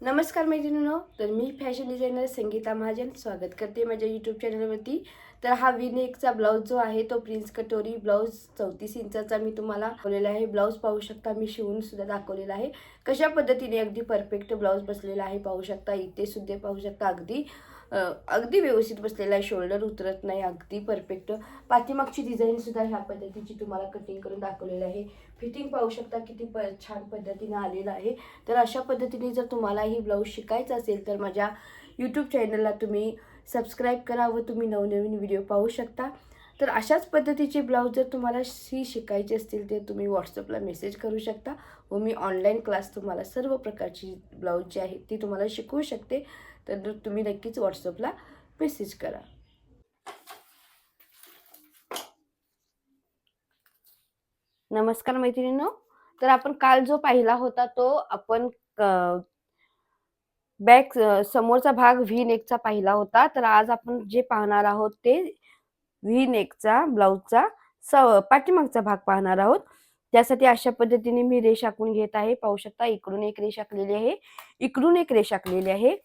नमस्कार मैत्रिणींनो तर मी फॅशन डिझायनर संगीता महाजन स्वागत करते माझ्या यूट्यूब चॅनलवरती तर हा विनेकचा ब्लाऊज जो आहे तो प्रिन्स कटोरी ब्लाऊज चौतीस इंचाचा मी तुम्हाला दाखवलेला आहे. ब्लाऊज पाहू शकता मी शिवून सुद्धा दाखवलेला आहे. कशा पद्धतीने अगदी परफेक्ट ब्लाऊज बसलेला आहे पाहू शकता. इथे सुद्धा पाहू शकता अगदी. अगदी व्यवस्थित बसलेला आहे. शोल्डर उतरत नाही अगदी परफेक्ट पाठीमागची डिझाईनसुद्धा ह्या पद्धतीची तुम्हाला कटिंग करून दाखवलेली आहे. फिटिंग पाहू शकता किती प छान पद्धतीने आलेलं आहे. तर अशा पद्धतीने जर तुम्हाला ही ब्लाऊज शिकायचं असेल तर माझ्या यूट्यूब चॅनलला तुम्ही सबस्क्राईब करा व तुम्ही नवनवीन व्हिडिओ पाहू शकता. तर अशाच पद्धतीचे ब्लाऊज जर तुम्हाला शी शिकायचे असतील तर तुम्ही व्हॉट्सअपला मेसेज करू शकता. व मी ऑनलाईन क्लास तुम्हाला सर्व प्रकारची ब्लाऊज जी आहे ती तुम्हाला शिकवू शकते. तर तुम्ही नक्कीच व्हॉट्सअपला मेसेज करा. नमस्कार मैत्रिणींनो तर आपण काल जो पाहिला होता तो आपण बॅक समोरचा भाग व्ही नेकचा पाहिला होता. तर आज आपण जे पाहणार आहोत ते व्ही नेकचा ब्लाऊजचा स पाठीमागचा भाग पाहणार आहोत. त्यासाठी अशा पद्धतीने मी रेष आखून घेत आहे. पाहू शकता इकडून एक रेष आखलेली आहे इकडून एक रेष आखलेली आहे.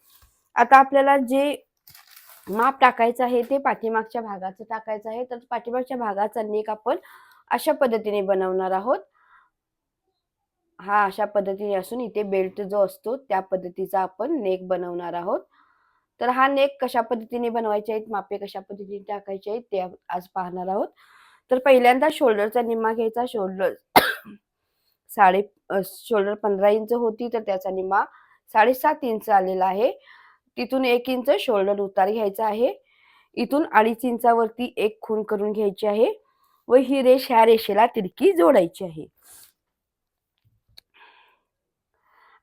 आता आपल्याला जे माप टाकायचं आहे ते पाठीमागच्या भागाचं टाकायचं आहे. तर पाठीमागच्या भागाचा नेक आपण अशा पद्धतीने बनवणार आहोत. हा अशा पद्धतीने असून इथे बेल्ट जो असतो त्या पद्धतीचा आपण नेक बनवणार आहोत. तर हा नेक कशा पद्धतीने बनवायचे आहेत मापे कशा पद्धतीने टाकायचे आहेत ते आज पाहणार आहोत. तर पहिल्यांदा शोल्डरचा निम्मा घ्यायचा. शोल्डर साडे शोल्डर पंधरा इंच होती तर त्याचा निम्मा साडेसात इंच आलेला आहे. तिथून एक इंच शोल्डर उतार घ्यायचा आहे. इथून अडीच इंचावरती एक खून करून घ्यायची आहे व ही रेष ह्या रेषेला तिरकी जोडायची आहे.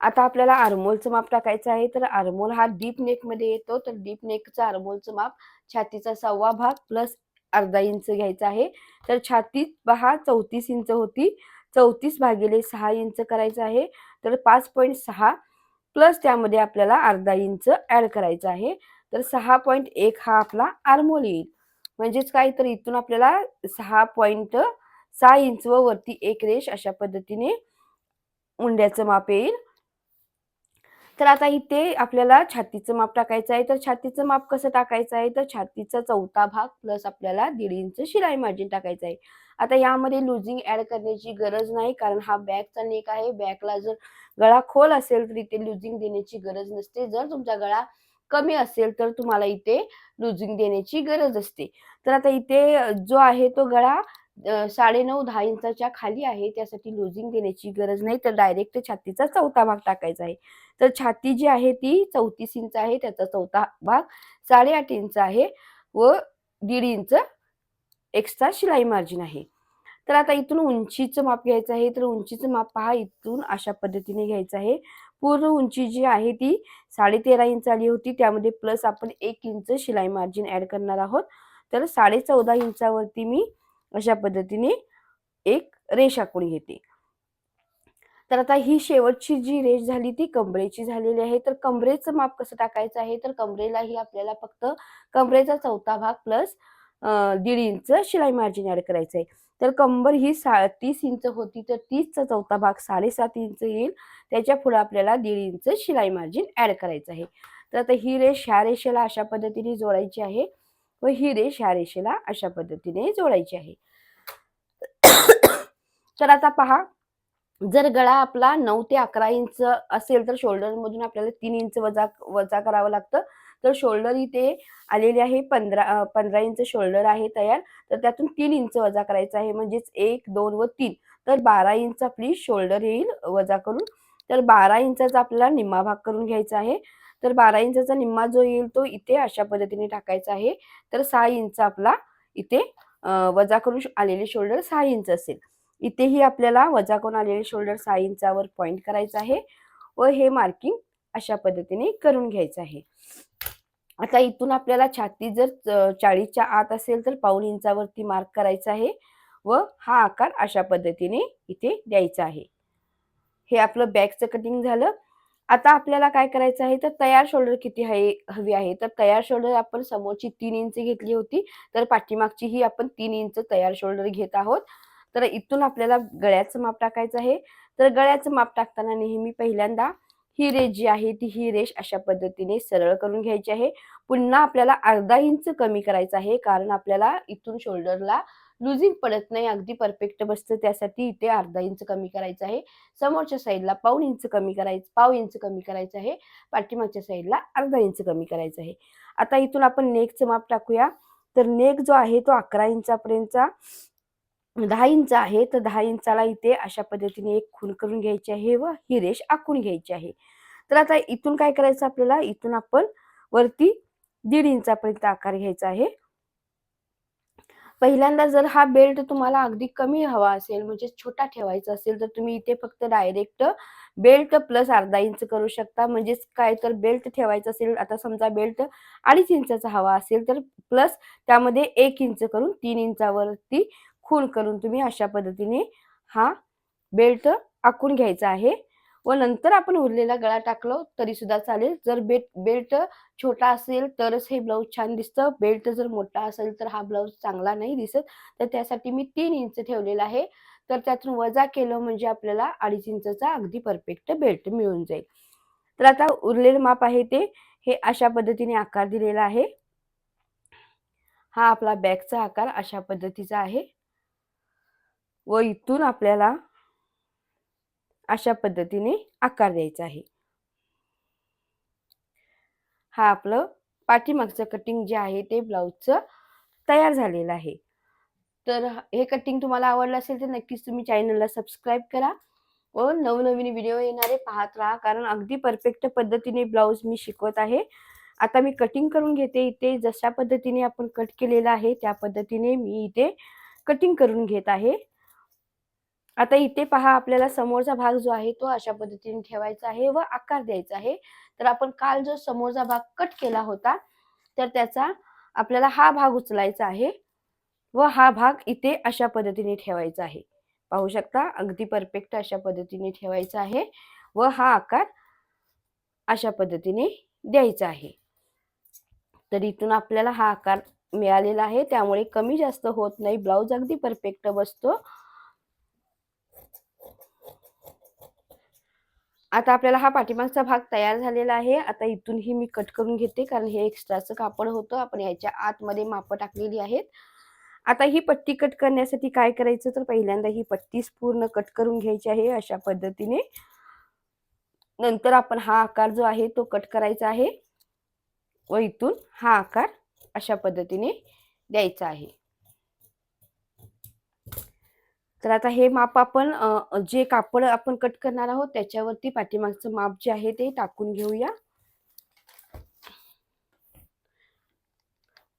आता आपल्याला आरमोलचं माप टाकायचं आहे. तर आरमोल हा डीप नेकमध्ये येतो. तर डीप नेकचं आरमोलचं माप छातीचा सव्वा भाग प्लस अर्धा इंच घ्यायचा आहे. तर छाती पहा चौतीस इंच होती. चौतीस भागिले सहा इंच करायचं आहे. तर पाच पॉईंट सहा प्लस त्यामध्ये आपल्याला अर्धा इंच ऍड करायचं आहे. तर सहा पॉईंट एक हा आपला आरमोल येईल. म्हणजेच काय तर इथून आपल्याला सहा पॉईंट सहा इंच व वरती एक रेष अशा पद्धतीने मुंड्याचं माप येईल. तर आता इथे आपल्याला छातीचं माप टाकायचं आहे. तर छातीचं माप कसं टाकायचं आहे? तर छातीचा चौथा भाग प्लस आपल्याला दीड इंच शिलाई मार्जिन टाकायचं आहे. आता यामध्ये लुझिंग ऍड करण्याची गरज नाही कारण हा बॅकचा नेक आहे. बॅकला जर गळा खोल असेल तर इथे लुझिंग देण्याची गरज नसते. जर तुमचा गळा कमी असेल तर तुम्हाला इथे लुझिंग देण्याची गरज असते. तर आता इथे जो आहे तो गळा साडे नऊ दहा इंचाच्या खाली आहे त्यासाठी लुझिंग देण्याची गरज नाही. तर डायरेक्ट छातीचा चौथा भाग टाकायचा आहे. तर छाती जी आहे ती चौतीस इंच आहे त्याचा चौथा भाग साडेआठ इंच आहे व दीड इंच एक्स्ट्रा शिलाई मार्जिन आहे. तर आता इथून उंचीचं माप घ्यायचं आहे. तर उंचीचं माप पहा इथून अशा पद्धतीने घ्यायचं आहे. पूर्ण उंची जी आहे ती साडे तेरा इंच आली होती. त्यामध्ये प्लस आपण एक इंच शिलाई मार्जिन ऍड करणार आहोत. तर साडे चौदा इंचावरती मी अशा पद्धतीने एक रेष आखून घेते. तर आता ही शेवटची जी रेष झाली ती कमरेची झालेली आहे. तर कमरेचं माप कसं टाकायचं आहे? तर कमरेलाही आपल्याला फक्त कमरेचा चौथा भाग प्लस दीड इंच शिलाई मार्जिन ऍड करायचं आहे. तर कंबर ही सा तीस इंच होती तर तीसचा चौथा भाग साडेसात इंच येईल. त्याच्या पुढे आपल्याला दीड इंच शिलाई मार्जिन ऍड करायचं आहे. तर आता ही रेष ह्या रेषेला अशा पद्धतीने जोडायची आहे. व ही रेष ह्या रेषेला अशा पद्धतीने जोडायची आहे. तर आता पहा जर गळा आपला नऊ ते अकरा इंच असेल तर शोल्डर मधून आपल्याला तीन इंच वजा वजा करावं लागतं. तर शोल्डर इथे आलेले आहे पंधरा पंधरा इंच शोल्डर आहे तयार. तर त्यातून तीन इंच वजा करायचं आहे म्हणजेच एक दोन व तीन. तर बारा इंच आपली शोल्डर येईल वजा करून. तर बारा इंचाचा आपल्याला निम्मा भाग करून घ्यायचा आहे. तर बारा इंचाचा निम्मा जो येईल तो इथे अशा पद्धतीने टाकायचा आहे. तर सहा इंच आपला इथे वजा करून आलेले शोल्डर सहा इंच असेल. इथेही आपल्याला वजा करून आलेले शोल्डर सहा इंचावर पॉईंट करायचं आहे व हे मार्किंग अशा पद्धतीने करून घ्यायचं आहे. आता इथून आपल्याला छाती जर चाळीसच्या आत असेल तर पाऊन इंचावरती मार्क करायचा आहे व हा आकार अशा पद्धतीने इथे द्यायचा आहे. हे आपलं बॅकचं कटिंग झालं. आता आपल्याला काय करायचं आहे? तर तयार शोल्डर किती आहे? हवी आहे. तर तयार शोल्डर आपण समोरची तीन इंच घेतली होती. तर पाठीमागची ही आपण तीन इंच तयार शोल्डर घेत आहोत. तर इथून आपल्याला गळ्याचं माप टाकायचं आहे. तर गळ्याचं माप टाकताना नेहमी पहिल्यांदा ही रेष जी आहे ती ही रेष अशा पद्धतीने सरळ करून घ्यायची आहे. पुन्हा आपल्याला अर्धा इंच कमी करायचं आहे. कारण आपल्याला इथून शोल्डरला लुझिंग पडत नाही अगदी परफेक्ट बसतं. त्यासाठी इथे अर्धा इंच कमी करायचं आहे. समोरच्या साईडला पाऊन इंच कमी करायचं पाव इंच कमी करायचं आहे. पाठीमागच्या साईडला अर्धा इंच कमी करायचं आहे. आता इथून आपण नेकचं माप टाकूया. तर नेक जो आहे तो अकरा इंचापर्यंतचा दहा इंच आहे. तर दहा इंचाला इथे अशा पद्धतीने एक खून करून घ्यायची आहे व ही रेष आखून घ्यायची आहे. तर आता इथून काय करायचं आपल्याला? इथून आपण वरती दीड इंचापर्यंत आकार घ्यायचा आहे. पहिल्यांदा जर हा बेल्ट तुम्हाला अगदी कमी हवा असेल म्हणजे छोटा ठेवायचा असेल तर तुम्ही इथे फक्त डायरेक्ट बेल्ट प्लस अर्धा इंच करू शकता. म्हणजेच काय तर बेल्ट ठेवायचा असेल आता समजा बेल्ट अडीच इंचाचा हवा असेल तर प्लस त्यामध्ये एक इंच करून तीन इंचावरती खून करून तुम्ही अशा पद्धतीने हा बेल्ट आखून घ्यायचा आहे. व नंतर आपण उरलेला गळा टाकलो तरी सुद्धा चालेल. जर बेट बेल्ट छोटा असेल तरच हे ब्लाऊज छान दिसतं. बेल्ट जर मोठा असेल तर हा ब्लाऊज चांगला नाही दिसत. तर त्यासाठी मी तीन इंच ठेवलेला आहे. तर त्यातून वजा केलं म्हणजे आपल्याला अडीच इंचचा अगदी परफेक्ट बेल्ट मिळून जाईल. तर आता उरलेलं माप आहे ते. हे अशा पद्धतीने आकार दिलेला आहे. हा आपला बॅगचा आकार अशा पद्धतीचा आहे. व इथून आपल्याला अशा पद्धतीने आकार द्यायचा आहे. हा आपलं पाठीमागचं कटिंग जे आहे ते ब्लाऊजचं तयार झालेलं आहे. तर हे कटिंग तुम्हाला आवडलं असेल तर नक्कीच तुम्ही चॅनलला सबस्क्राईब करा व नवनवीन व्हिडिओ येणारे पाहत राहा. कारण अगदी परफेक्ट पद्धतीने ब्लाऊज मी शिकवत आहे. आता मी कटिंग करून घेते इथे. जशा पद्धतीने आपण कट केलेलं आहे त्या पद्धतीने मी इथे कटिंग करून घेत आहे. आता इथे पहा आपल्याला समोरचा भाग जो आहे तो अशा पद्धतीने ठेवायचा आहे व आकार द्यायचा आहे. तर आपण काल जो समोरचा भाग कट केला होता तर त्याचा आपल्याला हा भाग उचलायचा आहे व हा भाग इथे अशा पद्धतीने ठेवायचा आहे. पाहू शकता अगदी परफेक्ट अशा पद्धतीने ठेवायचा आहे व हा आकार अशा पद्धतीने द्यायचा आहे. तर इथून आपल्याला हा आकार मिळालेला आहे त्यामुळे कमी जास्त होत नाही ब्लाऊज अगदी परफेक्ट बसतो. आता आपल्याला हा पाठीमागचा भाग तयार झालेला आहे. आता इथूनही मी कट करून घेते कारण हे एक्स्ट्राचं कापड होतं. आपण याच्या आतमध्ये मापं टाकलेली आहेत. आता ही पट्टी कट करण्यासाठी काय करायचं? तर पहिल्यांदा ही पट्टीच पूर्ण कट करून घ्यायची आहे अशा पद्धतीने. नंतर आपण हा आकार जो आहे तो कट करायचा आहे. व इथून हा आकार अशा पद्धतीने द्यायचा आहे. तर आता हे माप आपण जे कापड आपण कट करणार आहोत त्याच्यावरती पाठीमागचं माप जे आहे ते टाकून घेऊया.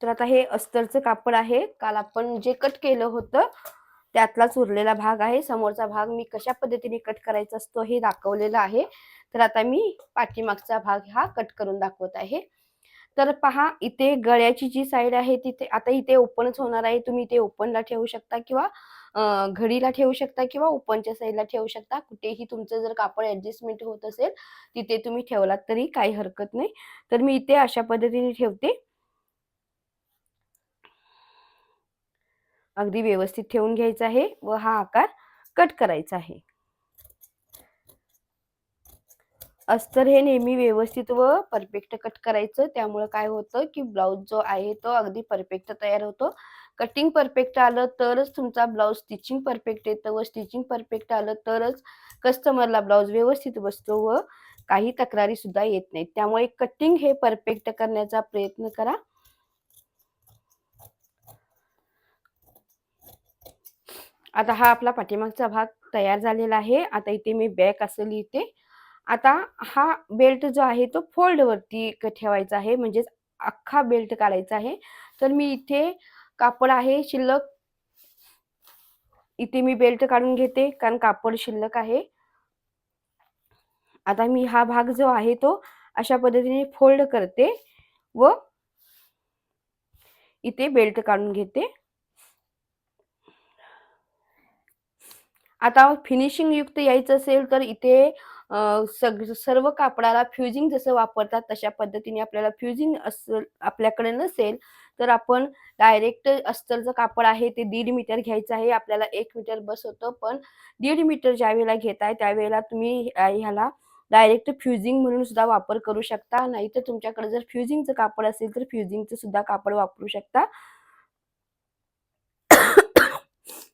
तर आता हे अस्तरचं कापड आहे. काल आपण जे कट केलं होतं त्यातलाच उरलेला भाग आहे. समोरचा भाग मी कशा पद्धतीने कट करायचा असतो हे दाखवलेला आहे. तर आता मी पाठीमागचा भाग हा कट करून दाखवत आहे. तर पहा इथे गळ्याची जी साईड आहे तिथे आता इथे ओपनच होणार आहे. तुम्ही इथे ओपनला ठेवू शकता किंवा घडीला ठेवू शकता किंवा ओपनच्या साईडला ठेवू शकता. कुठेही तुमचं जर कापड ऍडजस्टमेंट होत असेल तिथे तुम्ही ठेवलात तरी काही हरकत नाही. तर मी इथे अशा पद्धतीने ठेवते. अगदी व्यवस्थित ठेवून घ्यायचा आहे व हा आकार कट करायचा आहे. अस्तर हे नेहमी व्यवस्थित व परफेक्ट कट करायचं. त्यामुळे काय होतं की ब्लाऊज जो आहे तो अगदी परफेक्ट तयार होतो. कटिंग परफेक्ट आलं तरच तुमचा ब्लाऊज स्टिचिंग परफेक्ट येतं व स्टिचिंग परफेक्ट आलं तरच कस्टमरला ब्लाऊज व्यवस्थित बसतो व काही तक्रारी सुद्धा येत नाही त्यामुळे कटिंग हे परफेक्ट करण्याचा प्रयत्न करा. आता हा आपला पाठीमागचा भाग तयार झालेला आहे. आता इथे मी बॅक असं लिहिते. आता हा बेल्ट जो आहे तो फोल्ड वरती ठेवायचा आहे. म्हणजेच अख्खा बेल्ट काढायचा आहे. तर मी इथे कापड आहे शिल्लक. इथे मी बेल्ट काढून घेते कारण कापड शिल्लक आहे. आता मी हा भाग जो आहे तो अशा पद्धतीने फोल्ड करते व इथे बेल्ट काढून घेते. आता फिनिशिंग युक्त यायचं असेल तर इथे सग सर्व कापडाला फ्युजिंग जसं वापरतात तशा पद्धतीने आपल्याला फ्युजिंग असेल आपल्याकडे नसेल तर आपण डायरेक्ट अस्तरचं कापड आहे ते दीड मीटर घ्यायचं आहे. आपल्याला एक मीटर बस होतं पण दीड मीटर ज्या वेळेला घेताय त्यावेळेला तुम्ही ह्याला डायरेक्ट फ्युजिंग म्हणून सुद्धा वापर करू शकता. नाहीतर तुमच्याकडे जर फ्युजिंगचं कापड असेल तर फ्युजिंगचं सुद्धा कापड वापरू शकता.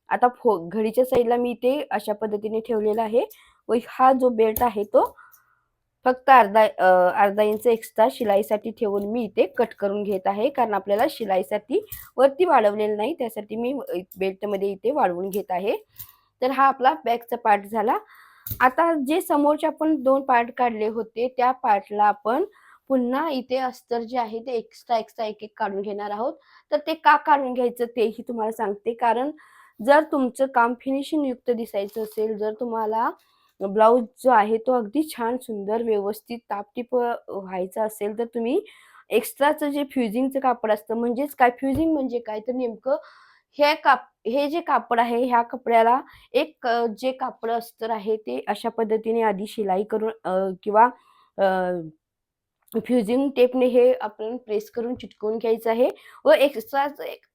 आता फो घडीच्या साईडला मी ते अशा पद्धतीने ठेवलेला आहे. व हा जो बेल्ट आहे तो फक्त अर्धा अर्धा इंच एक्स्ट्रा शिलाईसाठी ठेवून मी इथे कट करून घेत आहे. कारण आपल्याला शिलाईसाठी वरती वाढवलेलं नाही त्यासाठी मी बेल्टमध्ये इथे वाढवून घेत आहे. तर हा आपला बॅकचा पार्ट झाला. आता जे समोरचे आपण दोन पार्ट काढले होते त्या पार्टला आपण पुन्हा इथे अस्तर जे आहे ते एक्स्ट्रा एक्स्ट्रा एक एक काढून घेणार आहोत. तर ते का काढून घ्यायचं तेही तुम्हाला सांगते. कारण जर तुमचं काम फिनिशिंग युक्त दिसायचं असेल जर तुम्हाला ब्लाऊज जो आहे तो अगदी छान सुंदर व्यवस्थित तापटीप व्हायचा असेल तर तुम्ही एक्स्ट्राचं जे फ्युजिंगचं कापड असतं म्हणजेच काय? फ्युजिंग म्हणजे काय? तर नेमकं हे काप हे जे कापड आहे ह्या कपड्याला एक जे कापड अस्तर आहे ते अशा पद्धतीने आधी शिलाई करून किंवा फ्युजिंग टेपने हे आपण प्रेस करून चिटकवून घ्यायचं आहे व एक्स्ट्राचं एक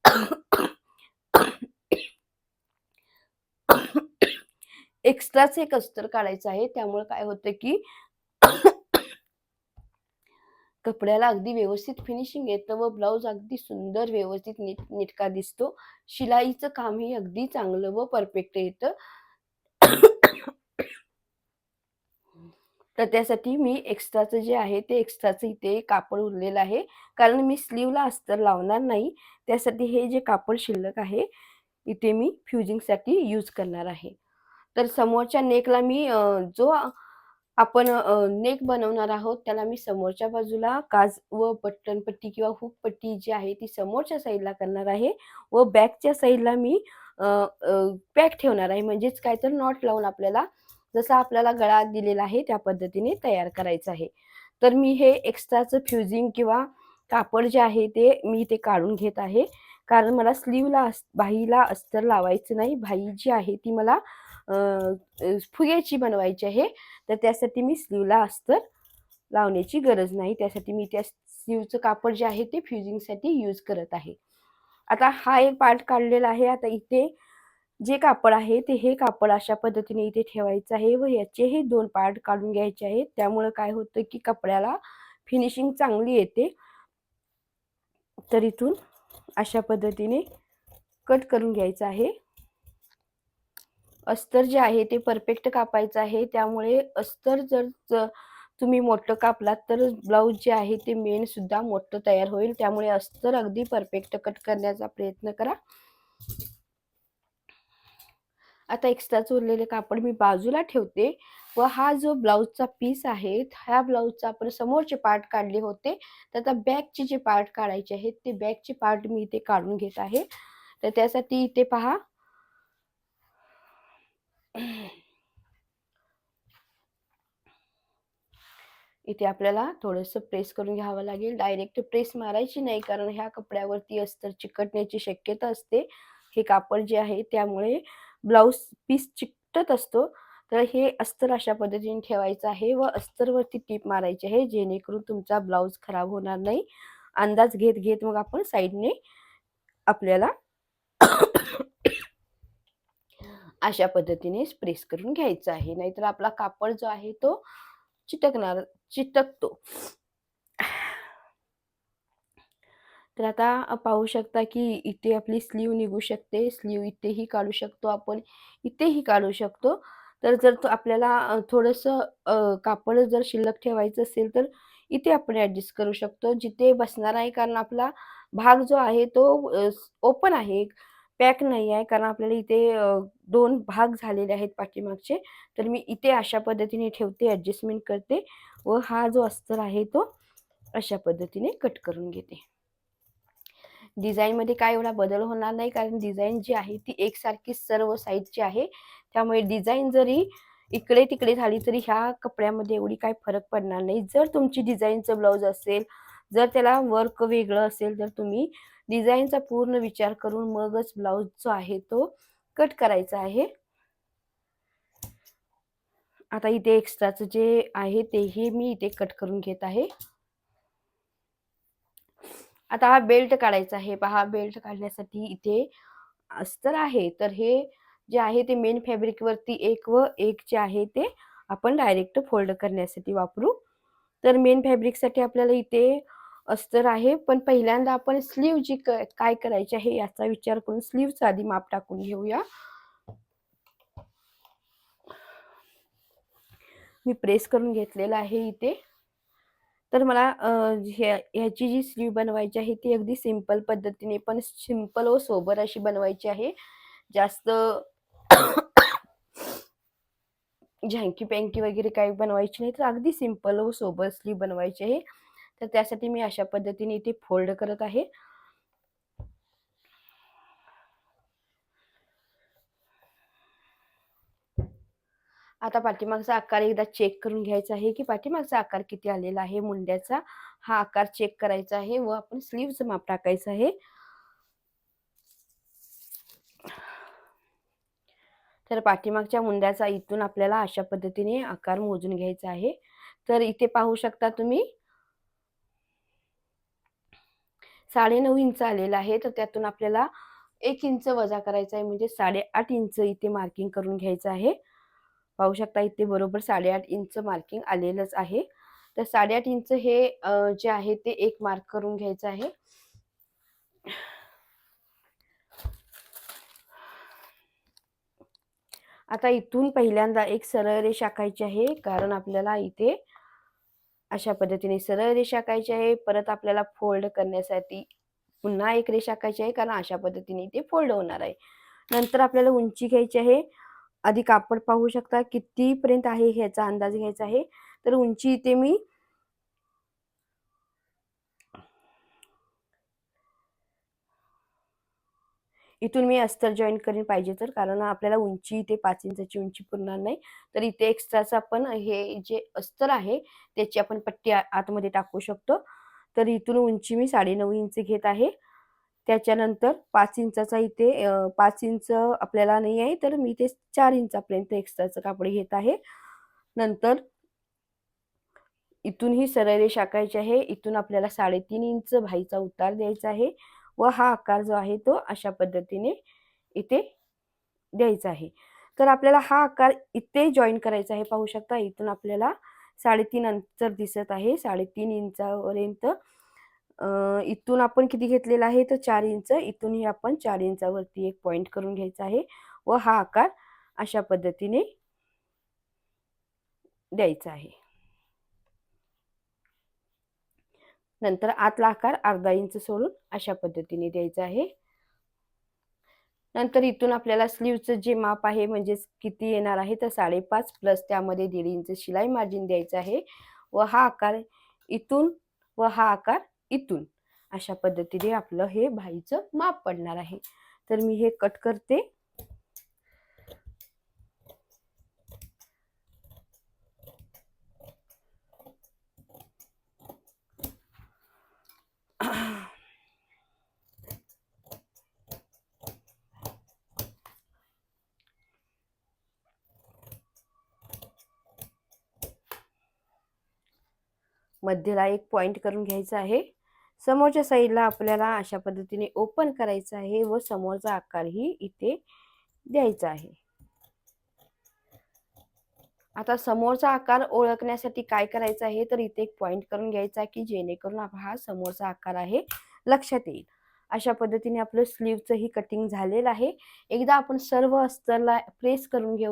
एक्स्ट्राच एक अस्तर काढायचं आहे. त्यामुळे काय होतं की कपड्याला अगदी व्यवस्थित फिनिशिंग येतं व ब्लाऊज अगदी सुंदर व्यवस्थित नीट निटका दिसतो. शिलाईचं कामही अगदी चांगलं व परफेक्ट येतं. तर त्यासाठी मी एक्स्ट्राचं जे आहे ते एक्स्ट्राचं इथे कापड उरलेलं आहे. कारण मी स्लीवला अस्तर लावणार नाही. त्यासाठी हे जे कापड शिल्लक आहे इथे मी फ्युजिंगसाठी यूज करणार आहे. तर समोरच्या नेकला मी जो आपण नेक बनवणार आहोत त्याला मी समोरच्या बाजूला काज व बटनपट्टी किंवा हुक पट्टी जी आहे ती समोरच्या साईडला करणार आहे व बॅकच्या साईडला मी पॅक ठेवणार आहे. म्हणजेच काय तर नॉट लावून आपल्याला जसा आपल्याला गळा दिलेला आहे त्या पद्धतीने तयार करायचं आहे. तर मी हे एक्स्ट्राचं फ्युजिंग किंवा कापड जे आहे ते मी ते काढून घेत आहे. कारण मला स्लीवला बाईला अस्तर लावायचं नाही. बाई जी आहे ती मला फुग्याची बनवायची आहे. तर त्यासाठी मी स्लीवला अस्तर लावण्याची गरज नाही. त्यासाठी मी त्या स्लीवचं कापड जे आहे ते फ्युजिंगसाठी यूज करत आहे. आता हा एक पार्ट काढलेला आहे. आता इथे जे कापड आहे ते हे कापड अशा पद्धतीने इथे ठेवायचं आहे व याचे हे दोन पार्ट काढून घ्यायचे आहेत. त्यामुळं काय होतं की कपड्याला फिनिशिंग चांगली येते. तर इथून अशा पद्धतीने कट करून घ्यायचं आहे. अस्तर जे आहे ते परफेक्ट कापायचं आहे. त्यामुळे अस्तर जर तुम्ही मोठं कापलात तर ब्लाऊज जे आहे ते मेन सुद्धा मोठं तयार होईल. त्यामुळे अस्तर अगदी परफेक्ट कट करण्याचा प्रयत्न करा. आता एक्स्ट्राच उरलेले कापड मी बाजूला ठेवते व हा जो ब्लाऊजचा पीस आहे ह्या ब्लाऊजचा आपण समोरचे पार्ट काढले होते. तर आता बॅकचे जे पार्ट काढायचे आहेत ते बॅकचे पार्ट मी इथे काढून घेत आहे. तर त्यासाठी इथे पहा इथे आपल्याला थोडंसं प्रेस करून घ्यावं लागेल. डायरेक्ट प्रेस मारायची नाही कारण ह्या कपड्यावरती अस्तर चिकटण्याची शक्यता असते. हे कापड जे आहे त्यामुळे ब्लाऊज पीस चिकटत असतो. तर हे अस्तर अशा पद्धतीने ठेवायचं आहे व अस्तरवरती टीप मारायची आहे जेणेकरून तुमचा ब्लाऊज खराब होणार नाही. अंदाज घेत घेत मग आपण साईडने आपल्याला अशा पद्धतीने प्रेस करून घ्यायचं आहे. नाहीतर आपला कापड जो आहे तो चिटकणार चिटकतो. तर आता पाहू शकता की इथे आपली स्लीव निघू शकते. स्लीव इथेही काढू शकतो आपण. इथेही काढू शकतो. तर जर तो आपल्याला थोडंसं कापड जर शिल्लक ठेवायचं असेल तर इथे आपण ॲडजस्ट करू शकतो. जिथे बसणार आहे कारण आपला भाग जो आहे तो ओपन आहे. पॅक नाही आहे. कारण आपल्याला इथे दोन भाग झालेले आहेत पाठीमागचे. तर मी इथे अशा पद्धतीने ठेवते ॲडजस्टमेंट करते व हा जो अस्तर आहे तो अशा पद्धतीने कट करून घेते. डिझाईनमध्ये काय एवढा बदल होणार नाही. कारण डिझाईन जी आहे ती एकसारखी सर्व साईजची आहे. त्यामुळे डिझाईन जरी इकडे तिकडे झाली तरी ह्या कपड्यामध्ये एवढी काही फरक पडणार नाही. जर तुमची डिझाईनचं ब्लाऊज असेल जर त्याला वर्क वेगळं असेल तर तुम्ही डिझाईनचा पूर्ण विचार करून मगच ब्लाऊज जो आहे तो कट करायचा आहे. आता इथे एक्स्ट्राचं जे आहे तेही मी इथे कट करून घेत आहे. आता हा बेल्ट काढायचा आहे. पहा बेल्ट काढण्यासाठी इथे अस्तर आहे. तर हे जे आहे ते मेन फॅब्रिक वरती एक व एक जे आहे ते आपण डायरेक्ट फोल्ड करण्यासाठी वापरू. तर मेन फॅब्रिकसाठी आपल्याला इथे अस्तर आहे. पण पहिल्यांदा आपण स्लीव जी काय करायची आहे याचा विचार करून स्लीवचा आधी माप टाकून घेऊया. मी प्रेस करून घेतलेला आहे इथे. तर मला ह्याची जी स्लीव बनवायची आहे ती अगदी सिंपल पद्धतीने पण सिंपल व सोबर अशी बनवायची आहे. जास्त झँकी पँकी वगैरे काही बनवायची नाही तर अगदी सिंपल व सोबर स्लीव बनवायची आहे. तर त्यासाठी मी अशा पद्धतीने इथे फोल्ड करत आहे. आता पाठीमागचा आकार एकदा चेक करून घ्यायचा आहे की पाठीमागचा आकार किती आलेला आहे मुंड्याचा. हा आकार चेक करायचा आहे व आपण स्लीवचं माप टाकायचं आहे. तर पाठीमागच्या मुंड्याचा इथून आपल्याला अशा पद्धतीने आकार मोजून घ्यायचा आहे. तर इथे पाहू शकता तुम्ही साडेनऊ इंच आलेला आहे. तर त्यातून आपल्याला एक इंच वजा करायचा आहे. म्हणजे साडेआठ इंच इथे मार्किंग करून घ्यायचं आहे. पाहू शकता इथे बरोबर साडेआठ इंच मार्किंग आलेलंच आहे. तर साडेआठ इंच हे जे आहे ते एक मार्क करून घ्यायचं आहे. आता इथून पहिल्यांदा एक सरळ रेष आखायची आहे. कारण आपल्याला इथे अशा पद्धतीने सरळ रेषा आखायची आहे. परत आपल्याला फोल्ड करण्यासाठी पुन्हा एक रेषा आखायची आहे. कारण अशा पद्धतीने ते फोल्ड होणार आहे. नंतर आपल्याला उंची घ्यायची आहे. आधी कापड पाहू शकता कितीपर्यंत आहे ह्याचा अंदाज घ्यायचा आहे. तर उंची इथे मी इथून मी अस्तर जॉईन करीन पाहिजे तर. कारण आपल्याला उंची इथे पाच इंचाची उंची पुरणार नाही. तर इथे एक्स्ट्राचं आपण हे जे अस्तर आहे त्याची आपण पट्टी आतमध्ये टाकू शकतो. तर इथून उंची मी साडेनऊ इंच घेत आहे. त्याच्यानंतर पाच इंचाचा इथे पाच इंच आपल्याला नाही आहे तर मी ते चार इंचापर्यंत एक्स्ट्राचं कापड घेत आहे. नंतर इथून ही सरळ रेष आकायची आहे. इथून आपल्याला साडेतीन इंच भाईचा उतार द्यायचा आहे. व हा आकार जो आहे तो अशा पद्धतीने इथे द्यायचा आहे. तर आपल्याला हा आकार इथे जॉईन करायचा आहे पाहू शकता. इथून आपल्याला साडेतीन अंतर दिसत आहे. साडेतीन इंचापर्यंत इथून आपण किती घेतलेला आहे? तर चार इंच. इथूनही आपण चार इंचावरती एक पॉईंट करून घ्यायचा आहे व हा आकार अशा पद्धतीने द्यायचा आहे. नंतर आतला आकार अर्धा इंच सोडून अशा पद्धतीने द्यायचा आहे. नंतर इथून आपल्याला स्लीवचं जे माप आहे म्हणजेच किती येणार आहे तर साडेपाच प्लस त्यामध्ये दीड इंच शिलाई मार्जिन द्यायचं आहे. व हा आकार इथून व हा आकार इथून अशा पद्धतीने आपलं हे भाईचं माप पडणार आहे. तर मी हे कट करते. मध्यला एक पॉइंट करून घ्यायचा आहे. समोरच्या साईडला आपल्याला अशा पद्धतीने ओपन करायचं आहे व समोरचा आकारही इथे द्यायचा आहे. आता समोरचा आकार ओळखण्यासाठी काय करायचं आहे? तर इथे एक पॉइंट करून घ्यायचा की जेणेकरून हा समोरचा आकार आहे लक्षात येईल. अशा पद्धतीने आपलं स्लीवचं ही कटिंग झालेलं आहे. एकदा आपण सर्व अस्तरला प्रेस करून घेऊ.